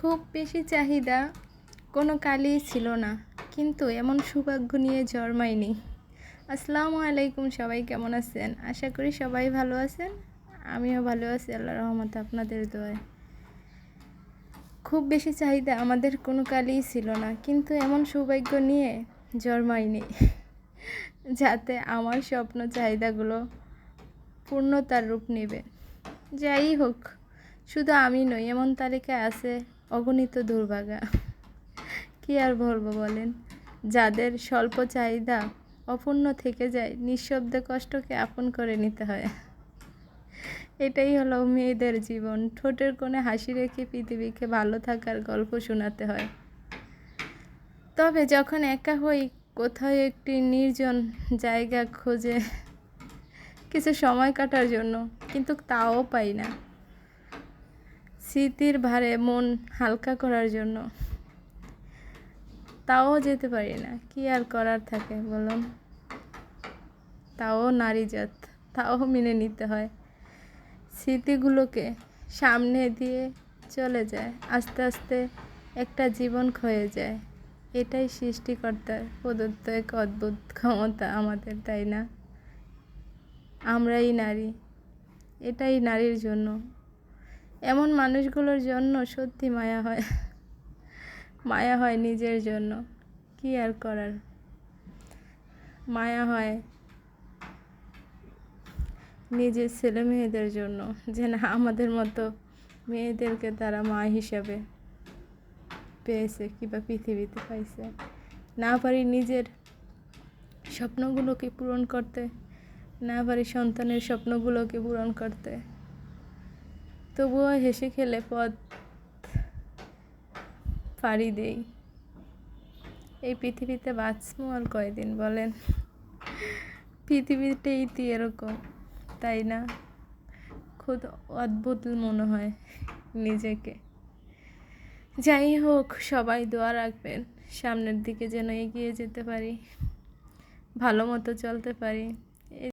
খুব বেশি চাহিদা কোনো কালই ছিল না, কিন্তু এমন সৌভাগ্য নিয়ে জন্মায়নি। আসসালামু আলাইকুম, সবাই কেমন আছেন? আশা করি সবাই ভালো আছেন। আমিও ভালো আছি আল্লাহ রহমতে, আপনাদের দোয়ায়। খুব বেশি চাহিদা আমাদের কোনো কালই ছিল না, কিন্তু এমন সৌভাগ্য নিয়ে জন্মায়নি, যাতে আমার স্বপ্ন চাহিদাগুলো পূর্ণতার রূপ নেবে। যাই হোক, শুধু আমি নই, এমন তালিকায় আছে অগণিত দুর্ভাগা। কি আর বলব বলেন? যাদের স্বল্প চাহিদা অপূর্ণ থেকে যায়, নিঃশব্দে কষ্টকে আপন করে নিতে হয়। এটাই হলো মেয়েদের জীবন। ঠোঁটের কোণে হাসি রেখে পৃথিবীকে ভালো থাকার গল্প শোনাতে হয়। তবে যখন একা হই, কোথাও একটি নির্জন জায়গা খোঁজে, কিছু সময় কাটার জন্য, কিন্তু তাও পাই না। স্মৃতির ভারে মন হালকা করার জন্য। তাও যেতে পারি না, কি আর করার থাকে বলুন? তাও নারী জাত, তাও মেনে নিতে হয়। স্মৃতিগুলোকে সামনে দিয়ে চলে যায়, আস্তে আস্তে একটা জীবন ক্ষয়ে যায়। এটাই সৃষ্টিকর্তার প্রদত্ত এক অদ্ভুত ক্ষমতা আমাদের, তাই না? আমরাই নারী, এটাই নারীর জন্য। এমন মানুষগুলোর জন্য সত্যি মায়া হয়। মায়া হয় নিজের জন্য। কি আর করার? মায়া হয় নিজের ছেলে মেয়েদের জন্য, যে না, আমাদের মতো মেয়েদেরকে তারা মা হিসাবে পেয়েছে কিংবা পৃথিবীতে পাইছে। না পারি নিজের স্বপ্নগুলোকে পূরণ করতে, না পারি সন্তানের স্বপ্নগুলোকে পূরণ করতে। তবুও হেসে খেলে পথ পাড়ি দেই। এই পৃথিবীতে বাঁচবো আর কয়দিন বলেন? পৃথিবীটাই তো এরকম, তাই না? খুব অদ্ভুত মনে হয় নিজেকে। যাই হোক, সবাই দোয়া রাখবেন, সামনের দিকে যেন এগিয়ে যেতে পারি, ভালো মতো চলতে পারি।